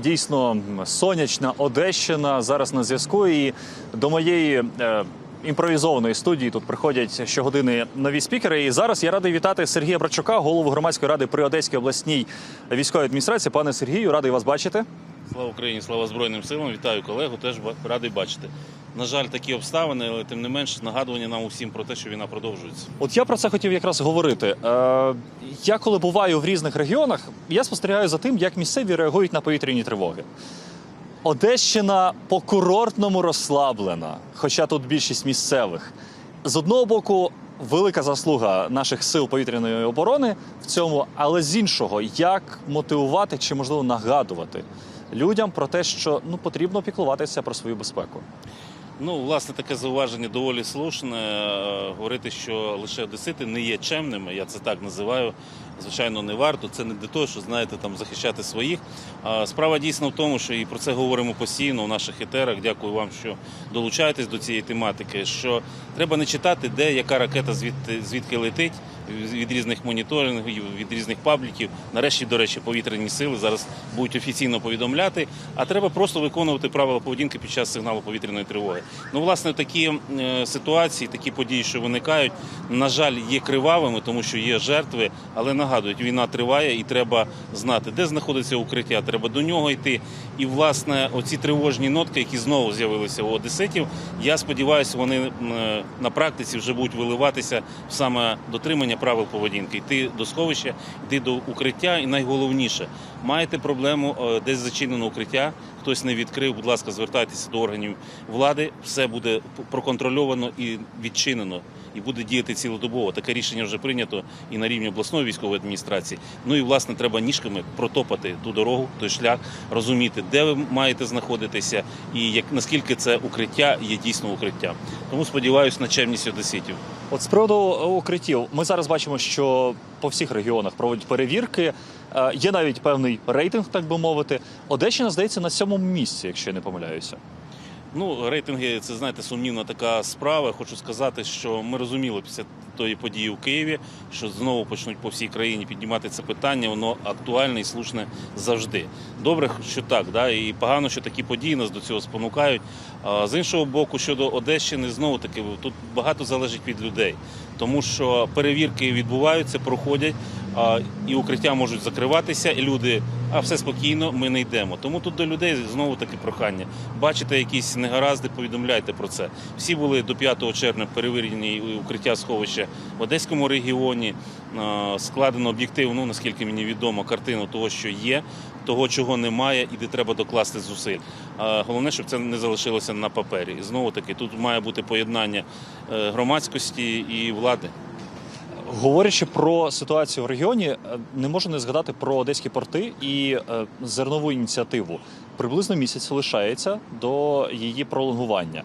Дійсно, сонячна Одещина зараз на зв'язку. І до моєї е, імпровізованої студії тут приходять щогодини нові спікери. І зараз я радий вітати Сергія Брачука, голову громадської ради при Одеській обласній військовій адміністрації. Пане Сергію, радий вас бачити. Слава Україні, слава Збройним силам. Вітаю колегу. Теж радий бачити. На жаль, такі обставини, але тим не менш нагадування нам усім про те, що війна продовжується. От я про це хотів якраз говорити. Е, я коли буваю в різних регіонах, я спостерігаю за тим, як місцеві реагують на повітряні тривоги. Одещина по курортному розслаблена, хоча тут більшість місцевих. З одного боку, велика заслуга наших сил повітряної оборони в цьому, але з іншого, як мотивувати чи можливо нагадувати людям про те, що ну потрібно піклуватися про свою безпеку. Ну, власне, таке зауваження доволі слушне. Е, Говорити, що лише одесити не є чемними, я це так називаю. Звичайно, не варто. Це не для того, що знаєте, там захищати своїх. А Справа дійсно в тому, що і про це говоримо постійно в наших етерах. Дякую вам, що долучаєтесь до цієї тематики. Що треба не читати, де яка ракета звідти звідки летить від різних моніторингів, від різних пабліків. Нарешті, до речі, повітряні сили зараз будуть офіційно повідомляти. А треба просто виконувати правила поведінки під час сигналу повітряної тривоги. Ну, власне, такі е, ситуації, такі події, що виникають, на жаль, є кривавими, тому що є жертви. Але нагадують, війна триває, і треба знати, де знаходиться укриття. Треба до нього йти. І власне, оці тривожні нотки, які знову з'явилися у одеситів, я сподіваюся, вони е, на практиці вже будуть виливатися в саме дотримання правил поведінки. Йти до сховища, йти до укриття, і найголовніше, маєте проблему е, десь зачинено укриття. Хтось не відкрив, будь ласка, звертайтеся до органів влади. Все буде проконтрольовано і відчинено, і буде діяти цілодобово. Таке рішення вже прийнято і на рівні обласної військової адміністрації. Ну і власне треба ніжками протопати ту дорогу, той шлях, розуміти, де ви маєте знаходитися, і як наскільки це укриття є дійсно укриттям. Тому сподіваюся на чемність одеситів. От з приводу е, укриттів, ми зараз бачимо, що по всіх регіонах проводять перевірки. Е, Є навіть певний рейтинг, так би мовити. Одещина, здається, на сьомому місці, якщо я не помиляюся. Ну, рейтинги це знаєте сумнівна така справа. Хочу сказати, що ми розуміли після тої події у Києві, що знову почнуть по всій країні піднімати це питання. Воно актуальне і слушне завжди. Добре, що так, да, і погано, що такі події нас до цього спонукають. А з іншого боку, щодо Одещини, знову таки тут багато залежить від людей, тому що перевірки відбуваються, проходять. І укриття можуть закриватися, і люди, а все спокійно, ми не йдемо. Тому тут до людей знову таки прохання. Бачите якісь негаразди, повідомляйте про це. Всі були до 5 червня перевірені укриття сховища в Одеському регіоні. Складено об'єктивно, ну, наскільки мені відомо, картину того, що є, того, чого немає, і де треба докласти зусиль. Головне, щоб це не залишилося на папері. І знову таки, тут має бути поєднання е, громадськості і влади. Говорячи про ситуацію в регіоні, е, не можу не згадати про одеські порти і е, зернову ініціативу. Приблизно місяць лишається до її пролонгування.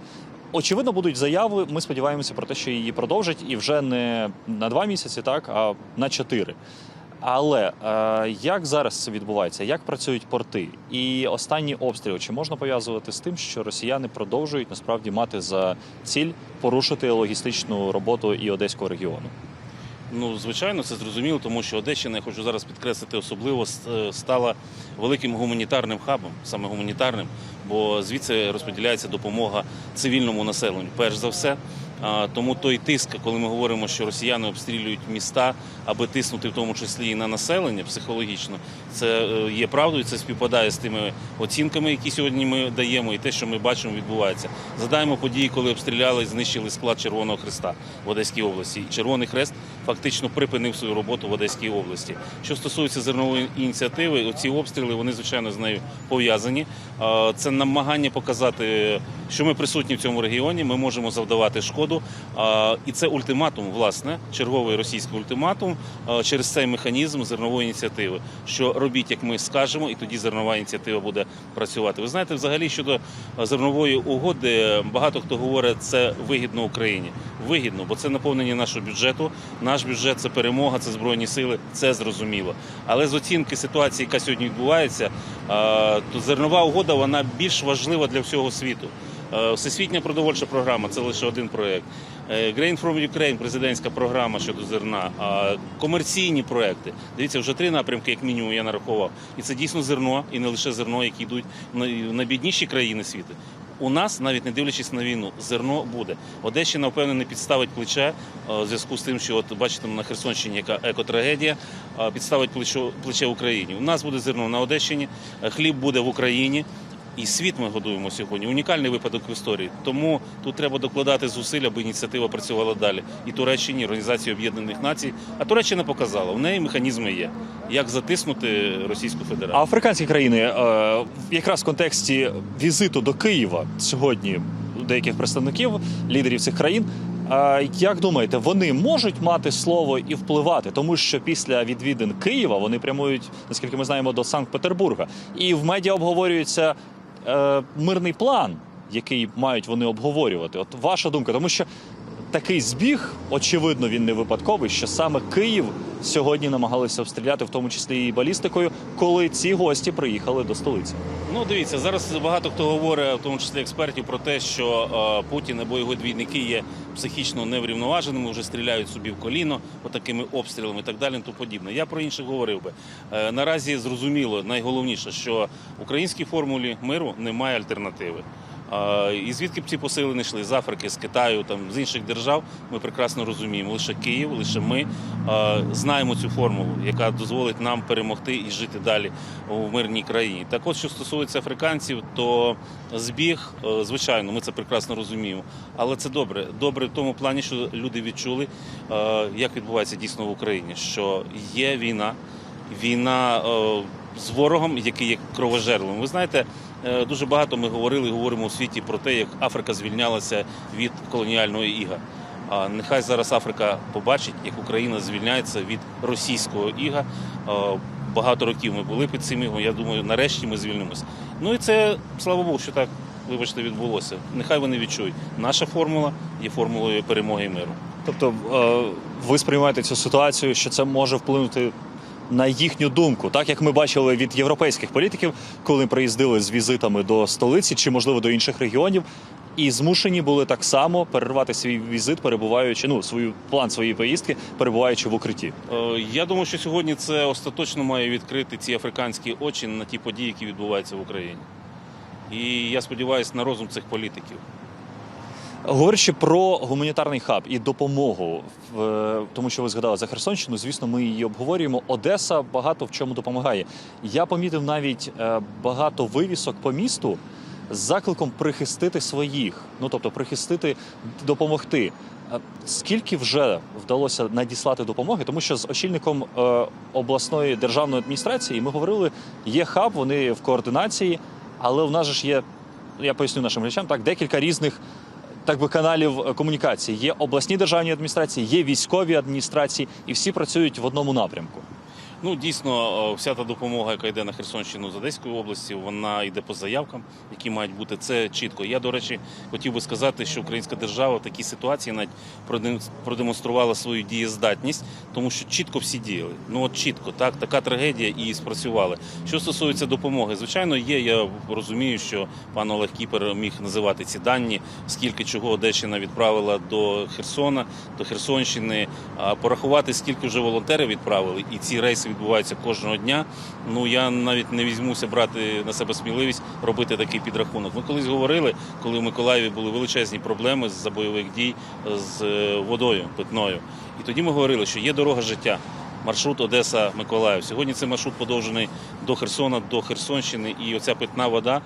Очевидно, будуть заяви. Ми сподіваємося про те, що її продовжать, і вже не на два місяці, так а на чотири. Але е, як зараз це відбувається? Як працюють порти? І останні обстріли чи можна пов'язувати з тим, що росіяни продовжують насправді мати за ціль порушити логістичну роботу і одеського регіону? Ну, звичайно, це зрозуміло, тому що Одещина, я хочу зараз підкреслити, особливо е, стала великим гуманітарним хабом, саме гуманітарним, бо звідси розподіляється допомога цивільному населенню, перш за все. Тому той тиск, коли ми говоримо, що росіяни обстрілюють міста, аби тиснути в тому числі і на населення психологічно, це е, є правдою. Це співпадає з тими оцінками, які сьогодні ми даємо, і те, що ми бачимо, відбувається. Задаємо події, коли обстріляли і знищили склад Червоного Хреста в Одеській області. Червоний Хрест фактично припинив свою роботу в Одеській області. Що стосується зернової ініціативи, оці обстріли вони звичайно з нею пов'язані. Це намагання показати, що ми присутні в цьому регіоні. Ми можемо завдавати шкоду. І це ультиматум, власне, черговий російський ультиматум через цей механізм зернової ініціативи. Що робіть, як ми скажемо, і тоді зернова ініціатива буде працювати. Ви знаєте, взагалі щодо зернової угоди, багато хто говорить, це вигідно Україні. Вигідно, бо це наповнення нашого бюджету. Наш бюджет це перемога, це збройні сили, це зрозуміло. Але з оцінки ситуації, яка сьогодні відбувається, то зернова угода вона більш важлива для всього світу. Е, Всесвітня продовольча програма це лише один проєкт. Е, Grain from Ukraine, президентська програма щодо зерна, комерційні проекти. Дивіться, вже три напрямки, як мінімум, я нарахував. І це дійсно зерно, і не лише зерно, які йдуть на, на бідніші країни світу. У нас, навіть не дивлячись на війну, зерно буде. Одещина, впевнений, підставить плече е, в зв'язку з тим, що от бачите на Херсонщині, яка екотрагедія, е, підставить плече Україні. У нас буде зерно на Одещині, е, хліб буде в Україні. І світ ми годуємо сьогодні. Унікальний випадок в історії. Тому тут треба докладати зусиль, аби ініціатива працювала далі. І Туреччині, і Організації Об'єднаних Націй. А Туреччина показала, в неї механізми є, як затиснути Російську А Федерацію. африканські країни, е, якраз в контексті візиту до Києва сьогодні деяких представників, лідерів цих країн. е, Як думаєте, вони можуть мати слово і впливати, тому що після відвідин Києва вони прямують, наскільки ми знаємо, до Санкт-Петербурга, і в медіа обговорюється е, мирний план, який мають вони обговорювати. От ваша думка, тому що такий збіг, очевидно, він не випадковий, що саме Київ сьогодні намагалися обстріляти, в тому числі і балістикою, коли ці гості приїхали до столиці. Ну дивіться, зараз багато хто говорить, в тому числі експертів, про те, що е, Путін або його двійники є психічно неврівноваженими, вже стріляють собі в коліно, отакими обстрілами і так далі. тому подібне. Я про інших говорив би. Е, наразі зрозуміло, найголовніше, що українській формулі миру немає альтернативи. І звідки б ці посили не йшли з Африки, з Китаю, там з інших держав, ми прекрасно розуміємо. Лише Київ, лише ми знаємо цю формулу, яка дозволить нам перемогти і жити далі у мирній країні. Так, от що стосується африканців, то збіг, е, звичайно, ми це прекрасно розуміємо. Але це добре. Добре в тому плані, що люди відчули, е, як відбувається дійсно в Україні, що є війна, війна е, з ворогом, який є кровожерлим. Ви знаєте, е, дуже багато ми говорили і говоримо у світі про те, як Африка звільнялася від колоніального іга. А нехай зараз Африка побачить, як Україна звільняється від російського іга. Е, Багато років ми були під цим ігом. Я думаю, нарешті ми звільнимося. Ну і це слава Богу, що так, вибачте, відбулося. Нехай вони відчують. Наша формула є формулою перемоги і миру. Тобто, е, ви сприймаєте цю ситуацію, що це може вплинути на їхню думку, так як ми бачили від європейських політиків, коли приїздили з візитами до столиці чи можливо до інших регіонів. І змушені були так само перервати свій візит, перебуваючи ну свою план своєї поїздки, перебуваючи в укритті. Е, Я думаю, що сьогодні це остаточно має відкрити ці африканські очі на ті події, які відбуваються в Україні. І я сподіваюся на розум цих політиків. Говорячи про гуманітарний хаб і допомогу, тому що ви згадали за Херсонщину, звісно, ми її обговорюємо. Одеса багато в чому допомагає. Я помітив навіть е, багато вивісок по місту з закликом прихистити своїх, ну тобто прихистити, допомогти. Е, Скільки вже вдалося надіслати допомоги, тому що з очільником е, обласної державної адміністрації ми говорили, є хаб, вони в координації, але у нас ж є, я поясню нашим глядачам, так декілька різних так би каналів е, комунікації. Є обласні державні адміністрації, є військові адміністрації, і всі працюють в одному напрямку. Ну дійсно, вся та допомога, яка йде на Херсонщину з Одеської області, вона йде по заявкам, які мають бути. Це чітко. Я, до речі, хотів би сказати, що українська держава в такій ситуації навіть продем- продемонструвала свою дієздатність, тому що чітко всі діяли. Ну от чітко, так така трагедія і спрацювали. Що стосується допомоги, звичайно, є. Я розумію, що пан Олег Кіпер міг називати ці дані, скільки чого Одещина відправила до Херсона, до Херсонщини. Порахувати, скільки вже волонтери відправили, і ці рейси відбуваються кожного дня. Ну я навіть не візьмуся брати на себе сміливість робити такий підрахунок. Ми колись говорили, коли в Миколаєві були величезні проблеми з бойових дій з е, водою питною. І тоді ми говорили, що є дорога життя. Маршрут Одеса-Миколаїв. Сьогодні цей маршрут подовжений до Херсона, до Херсонщини, і оця питна вода,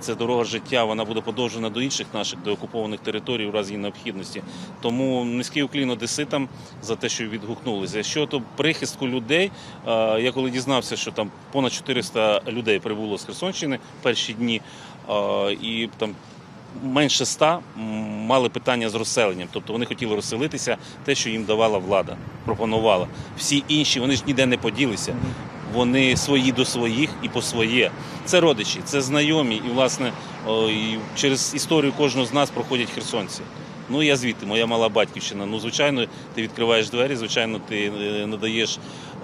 це дорога життя, вона буде подовжена до інших наших до окупованих територій в разі необхідності. Тому низький уклін одеситам за те, що відгукнулися. Щодо прихистку людей, я коли дізнався, що там понад 400 людей прибуло з Херсонщини в перші дні, і там менше ста м, мали питання з розселенням, тобто вони хотіли розселитися, те, що їм давала влада, пропонувала. Всі інші вони ж ніде не поділися. Вони свої до своїх і по своє. Це родичі, це знайомі, і власне і через історію кожного з нас проходять херсонці. Ну я звідти, моя мала батьківщина. Ну звичайно, ти відкриваєш двері, звичайно, ти е, надаєш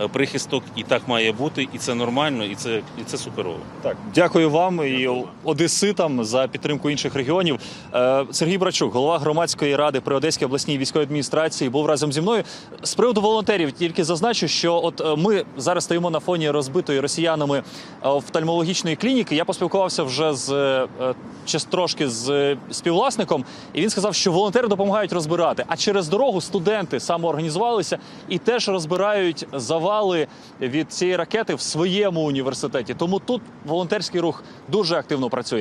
прихисток, і так має бути, і це нормально, і це, і це суперово. Так, дякую вам і одеситам за підтримку інших регіонів. Е, Сергій Брачук, голова громадської ради при Одеській обласній військовій адміністрації, був разом зі мною. З приводу волонтерів тільки зазначу, що от е, ми зараз стоїмо на фоні розбитої росіянами е, офтальмологічної клініки. Я поспілкувався вже з е, ще трошки з е, співвласником, і він сказав, що волонтери допомагають розбирати. А через дорогу студенти самоорганізувалися і теж розбирають завали від цієї ракети в своєму університеті. Тому тут волонтерський рух дуже активно працює.